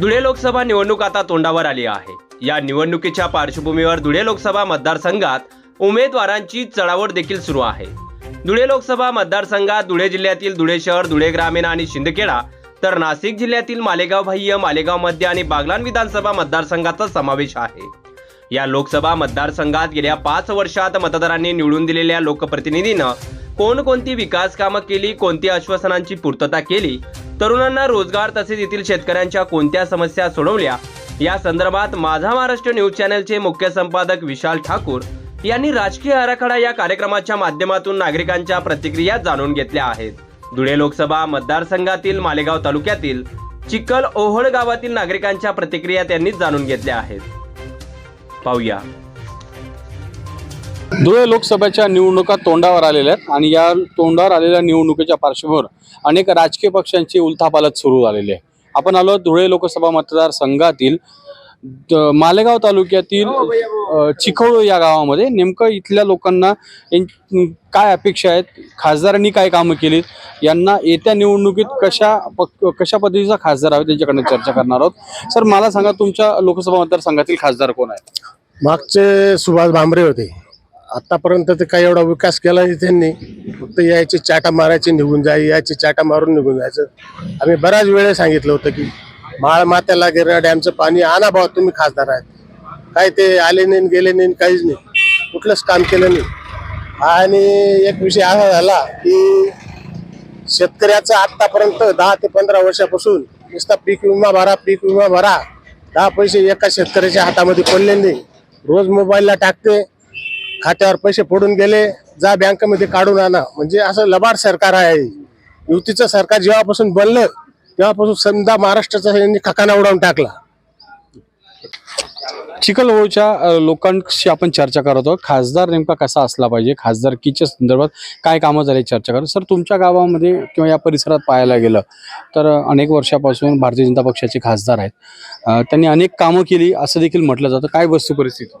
धुळे लोकसभा निवडणूक आता तोंडावर आली आहे. या निवडणुकीच्या पार्श्वभूमीवर धुळे लोकसभा मतदारसंघात उमेदवारांची चढावड देखील सुरू आहे. धुळे लोकसभा मतदारसंघात धुळे जिल्ह्यातील धुळे शहर धुळे ग्रामीण आणि शिंदखेडा तर नाशिक जिल्ह्यातील मालेगाव बाह्य मालेगाव मध्य आणि बागलान विधानसभा मतदारसंघाचा समावेश आहे. या लोकसभा मतदारसंघात गेल्या पाच वर्षात मतदारांनी निवडून दिलेल्या लोकप्रतिनिधीनं कोणकोणती विकास कामं केली कोणती आश्वासनांची पूर्तता केली तरुणांना रोजगार तसेच येथील शेतकऱ्यांच्या कोणत्या समस्या सोडवल्या? या संदर्भात माझा महाराष्ट्र न्यूज चॅनलचे मुख्य संपादक विशाल ठाकूर यांनी राजकीय आराखडा या कार्यक्रमाच्या माध्यमातून नागरिकांच्या प्रतिक्रिया जाणून घेतल्या आहेत. धुळे लोकसभा मतदारसंघातील मालेगाव तालुक्यातील चिखल ओहळ गावातील नागरिकांच्या प्रतिक्रिया त्यांनी जाणून घेतल्या आहेत. पाहूया. धुळे लोकसभेच्या निवडणुका तोंडावर आलेल्या आहेत आणि या तोंडावर आलेल्या निवडणुकीच्या पार्श्वभूमीवर अनेक राजकीय पक्षांची उलथापालथ सुरू झालेली आहे. आपण आलो धुळे लोकसभा मतदारसंघातील मालेगाव तालुक्यातील चिखोळ या गावामध्ये. नेमकं इथल्या लोकांना काय अपेक्षा आहेत? खासदारांनी काय कामं केलीत? यांना येत्या निवडणुकीत कशा कशा पद्धतीचा खासदार हवे त्यांच्याकडनं चर्चा करणार आहोत. सर मला सांगा तुमच्या लोकसभा मतदारसंघातील खासदार कोण आहे मागचे सुभाष भांबरे होते. आतापर्यंत ते काही एवढा विकास केला नाही त्यांनी फक्त यायची चाटा मारायची निघून जाय यायची चाटा मारून निघून जायचं. आम्ही बऱ्याच वेळेस सांगितलं होतं की माळ मात्याला गिरणा डॅमचं पाणी आणा भाऊ तुम्ही खासदार आहेत. काय ते आले नाही गेले नाही आणि काहीच नाही. कुठलंच काम केलं नाही. आणि एक विषय असा झाला की शेतकऱ्याचं आत्तापर्यंत दहा ते पंधरा वर्षापासून नुसता पीक विमा भरा पीक विमा भरा. दहा पैसे एका शेतकऱ्याच्या हातामध्ये पडले नाही. रोज मोबाईलला टाकते खात्यावर पैसे पडून गेले जा बँकेमध्ये काढून आणा. म्हणजे असं लबाड सरकार आहे. युतीचं सरकार जेव्हापासून बनलं तेव्हापासून समजा महाराष्ट्राचा यांनी खकाना उडवून टाकला. चिखलहोळच्या लोकांशी आपण चर्चा करत आहोत. खासदार नेमका कसा असला पाहिजे? खासदारकीच्या संदर्भात काय कामं झाली चर्चा करत? सर तुमच्या गावामध्ये किंवा या परिसरात पाहायला गेलं तर अनेक वर्षापासून भारतीय जनता पक्षाचे खासदार आहेत. त्यांनी अनेक कामं केली असं देखील म्हटलं जातं. काय वस्तू परिस्थिती?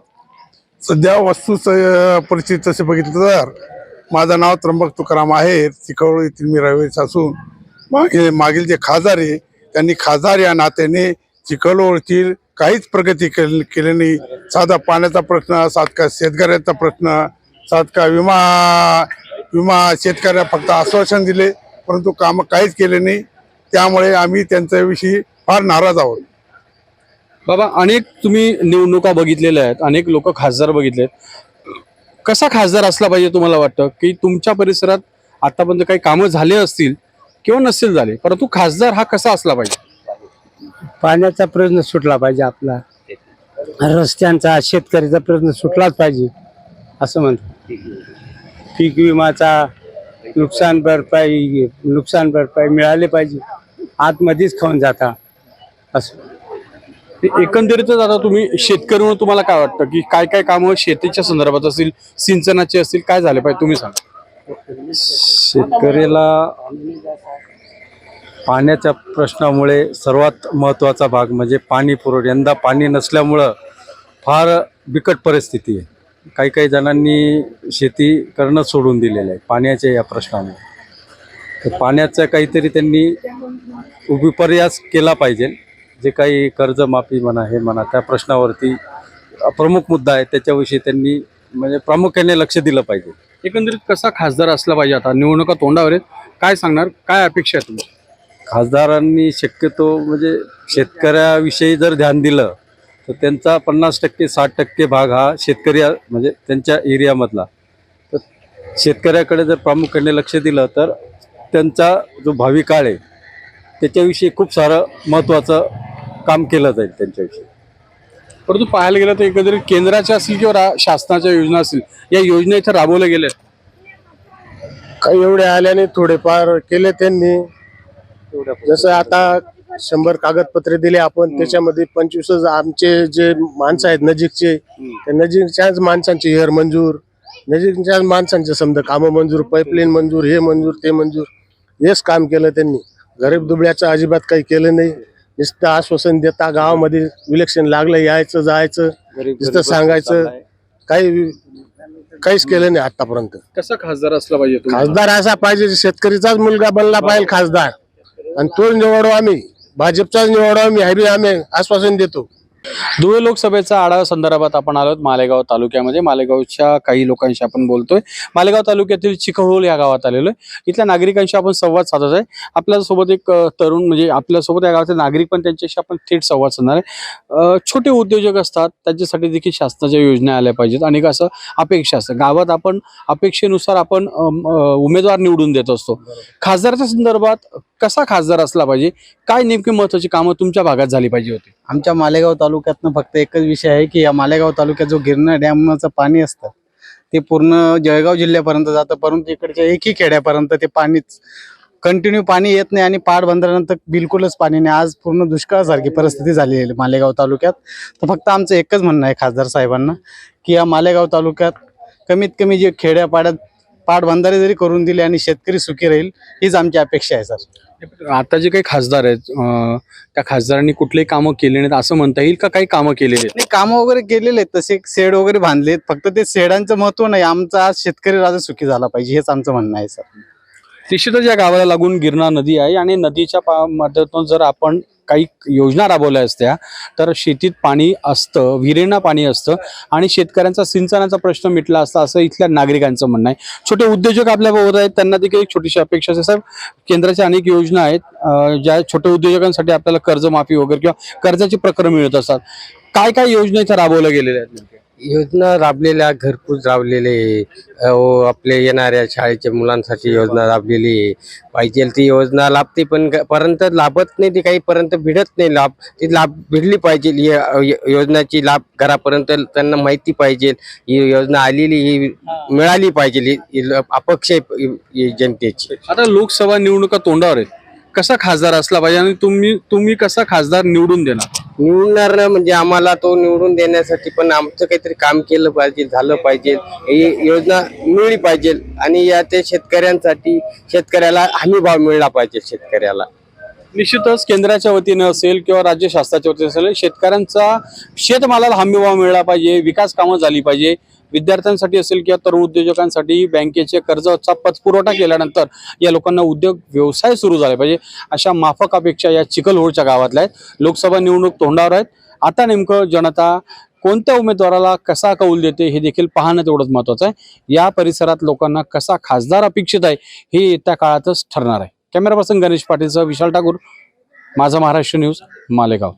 सध्या वस्तूचं परिस्थिती तसे बघितलं तर माझं नाव त्र्यंबक तुकाराम आहे चिखवळ येथील मी रहिवासी असून मागे मागील जे खासदार आहे त्यांनी खासदार या नात्याने चिखलवळतील काहीच प्रगती केली केली नाही. साधा पाण्याचा प्रश्न सातका शेतकऱ्याचा प्रश्न सातका विमा विमा शेतकऱ्या फक्त आश्वासन दिले परंतु कामं काहीच केले नाही. त्यामुळे आम्ही त्यांच्याविषयी फार नाराज आहोत. बाबा अनेक तुम्ही निवडणुका बघितलेल्या आहेत अनेक लोक खासदार बघितले आहेत. कसा खासदार असला पाहिजे तुम्हाला वाटतं? की तुमच्या परिसरात आतापर्यंत काही कामं झाले असतील किंवा नसतील झाले परंतु खासदार हा कसा असला पाहिजे? पाण्याचा प्रश्न सुटला पाहिजे आपला. रस्त्यांचा शेतकऱ्याचा प्रश्न सुटलाच पाहिजे असं म्हणतो. पीक विमाचा नुकसान भरपाई नुकसान भरपाई मिळाले पाहिजे. आतमध्येच खाऊन जाता असं. एकंदरीतच आता तुम्ही शेतकरी म्हणून तुम्हाला काय वाटतं की काय काय कामं शेतीच्या संदर्भात असतील सिंचनाचे असतील काय झाले पाहिजे तुम्ही सांगा. शेतकऱ्याला पाण्याच्या प्रश्नामुळे सर्वात महत्त्वाचा भाग म्हणजे पाणी पुरवठा. यंदा पाणी नसल्यामुळं फार बिकट परिस्थिती आहे. काही काही जणांनी शेती करणं सोडून दिलेलं आहे पाण्याच्या या प्रश्नामुळे. तर पाण्याचा काहीतरी त्यांनी विपर्यास केला पाहिजे. जे काही कर्जमाफी म्हणा हे म्हणा त्या प्रश्नावरती प्रमुख मुद्दा आहे त्याच्याविषयी त्यांनी म्हणजे प्रामुख्याने लक्ष दिलं पाहिजे. एकंदरीत कसा खासदार असला पाहिजे आता? निवडणुका तोंडावर आहेत. काय सांगणार? काय अपेक्षा आहे तुमची खासदारांनी शक्यतो म्हणजे शेतकऱ्याविषयी जर ध्यान दिलं तर त्यांचा पन्नास टक्के साठ टक्के भाग हा शेतकरी म्हणजे त्यांच्या एरियामधला. तर शेतकऱ्याकडे जर प्रामुख्याने लक्ष दिलं तर त्यांचा जो भावी काळ आहे त्याच्याविषयी खूप सारं महत्त्वाचं काम केलं जाईल त्यांच्याविषयी. परंतु पाहायला गेलं तर एकंदरीत केंद्राच्या असतील किंवा रा- शासनाच्या योजना असतील या योजना इथे राबवल्या गेल्या. काही एवढे आल्याने थोडेफार केले त्यांनी. जसं आता शंभर कागदपत्रे दिले आपण त्याच्यामध्ये पंचवीसच आमचे जे माणसं आहेत नजीकचे त्या नजीकच्याच माणसांचे हेर मंजूर नजीकच्याच माणसांचे समजा कामं मंजूर पाईपलाईन मंजूर हे मंजूर ते मंजूर हेच काम केलं त्यांनी. गरीब दुबळ्याचं अजिबात काही केलं नाही. नुसतं आश्वासन देता गावामध्ये इलेक्शन लागलं यायचं जायचं नुसतं सांगायचं. काही काहीच केलं नाही आतापर्यंत. कसा खासदार असला पाहिजे तुम्हाला? खासदार असा पाहिजे शेतकरीचाच मुलगा बनला पाहिजे खासदार. आणि तोच निवडू आम्ही. भाजपचाच निवडावा मी हवी आम्ही आश्वासन देतो. धुळे लोकसभेचा आढावा संदर्भात आपण आलोत मालेगाव तालुक्यामध्ये. मालेगावच्या काही लोकांशी आपण बोलतोय. मालेगाव तालुक्यातील चिखळोल या गावात आलेलो आहे. इथल्या नागरिकांशी आपण संवाद साधत आहे. आपल्यासोबत एक तरुण म्हणजे आपल्यासोबत या गावातील नागरिक पण त्यांच्याशी आपण थेट संवाद साधणार आहे. छोटे उद्योजक असतात. त्यांच्यासाठी देखील शासनाच्या योजना आल्या पाहिजेत. आणि असं अपेक्षा असतं गावात आपण अपेक्षेनुसार आपण उमेदवार निवडून देत असतो. खासदाराच्या संदर्भात कसा खासदार असला पाहिजे? काय नेमकी महत्वाची कामं तुमच्या भागात झाली पाहिजे होती? आमच्या मालेगाव तालुक्यातनं फक्त एकच विषय आहे की या मालेगाव तालुक्यात जो गिरणा डॅमचं पाणी असतं ते पूर्ण जळगाव जिल्ह्यापर्यंत जातं परंतु इकडच्या एकही खेड्यापर्यंत ते पाणीच कंटिन्यू पाणी येत नाही आणि पाड बंदरानंतर बिलकुलच पाणी नाही. आज पूर्ण दुष्काळासारखी परिस्थिती झालेली आहे मालेगाव तालुक्यात. तर फक्त आमचं एकच म्हणणं आहे खासदार साहेबांना की या मालेगाव तालुक्यात कमीत कमी जे खेड्यापाड्यात पाटबंधारे जरी करून दिले आणि शेतकरी सुखी राहील हीच आमची अपेक्षा आहे सर. आता जे काही खासदार आहेत अं, त्या खासदारांनी कुठलेही कामं केले नाहीत असं म्हणता येईल का? काही कामं केलेली आहेत? नाही कामं वगैरे केलेले आहेत तसे शेड वगैरे बांधलेत फक्त ते शेडांचं महत्त्व नाही आमचा आज शेतकरी राजा सुखी झाला पाहिजे हेच आमचं म्हणणं आहे सर. निश्चितच या गावाला लागून गिरणा नदी आहे आणि नदीच्या पा- माध्यमातून जर आपण काही योजना राबवल्या असत्या तर शेतीत पाणी असतं विहिरींना पाणी असतं आणि शेतकऱ्यांचा सिंचनाचा प्रश्न मिटला असता असं इथल्या नागरिकांचं म्हणणं आहे. छोटे उद्योजक आपल्याबरोबर आहेत त्यांना देखील एक छोटीशी अपेक्षा असते. साहेब केंद्राच्या अनेक योजना आहेत ज्या छोट्या उद्योजकांसाठी आपल्याला कर्जमाफी वगैरे किंवा कर्जाची प्रकरण मिळत असतात. काय काय योजना इथं राबवल्या गेलेल्या आहेत योजना राबलेल्या घरकुल राबलेले व आपले येणाऱ्या शाळेच्या मुलांसाठी योजना राबलेली आहे. पाहिजे. ती योजना लाभते पण पर्यंत लाभत नाही ती काही पर्यंत भिडत नाही. लाभ ती लाभ भिडली पाहिजे. योजनाची लाभ घरापर्यंत त्यांना माहिती पाहिजे. ही योजना आलेली ही मिळाली पाहिजे. ही- अपक्ष जनतेची. आता लोकसभा निवडणुका तोंडावर आहे कसा खासदार असला पाहिजे आणि तुम्ही तुम्ही कसा खासदार निवडून देणार? निवडणार ना म्हणजे आम्हाला तो निवडून देण्यासाठी पण आमचं काहीतरी काम केलं पाहिजे झालं पाहिजे ही योजना मिळली पाहिजे. आणि या ते शेतकऱ्यांसाठी शेतकऱ्याला हमी भाव मिळला पाहिजे शेतकऱ्याला. निश्चितच केंद्राच्या वतीनं असेल किंवा राज्य शासनाच्या वतीनं असेल शेतकऱ्यांचा शेतमालाला हमी भाव मिळाला पाहिजे विकास कामं झाली पाहिजे विद्यार्थ्यांसाठी असेल किंवा तरुण उद्योजकांसाठी बँकेचे कर्जाचा पतपुरवठा केल्यानंतर या लोकांना उद्योग व्यवसाय सुरू झाले पाहिजे. अशा माफक अपेक्षा या चिखलहोळच्या गावातल्या आहेत. लोकसभा निवडणूक तोंडावर आहेत. आता नेमकं जनता कोणत्या उमेदवाराला कसा कौल देते हे देखील पाहणं तेवढंच महत्वाचं आहे. या परिसरात लोकांना कसा खासदार अपेक्षित आहे हे येत्या काळातच ठरणार आहे. कॅमेरा पर्सन गणेश पाटीलसह विशाल ठाकूर माझा महाराष्ट्र न्यूज मालेगाव.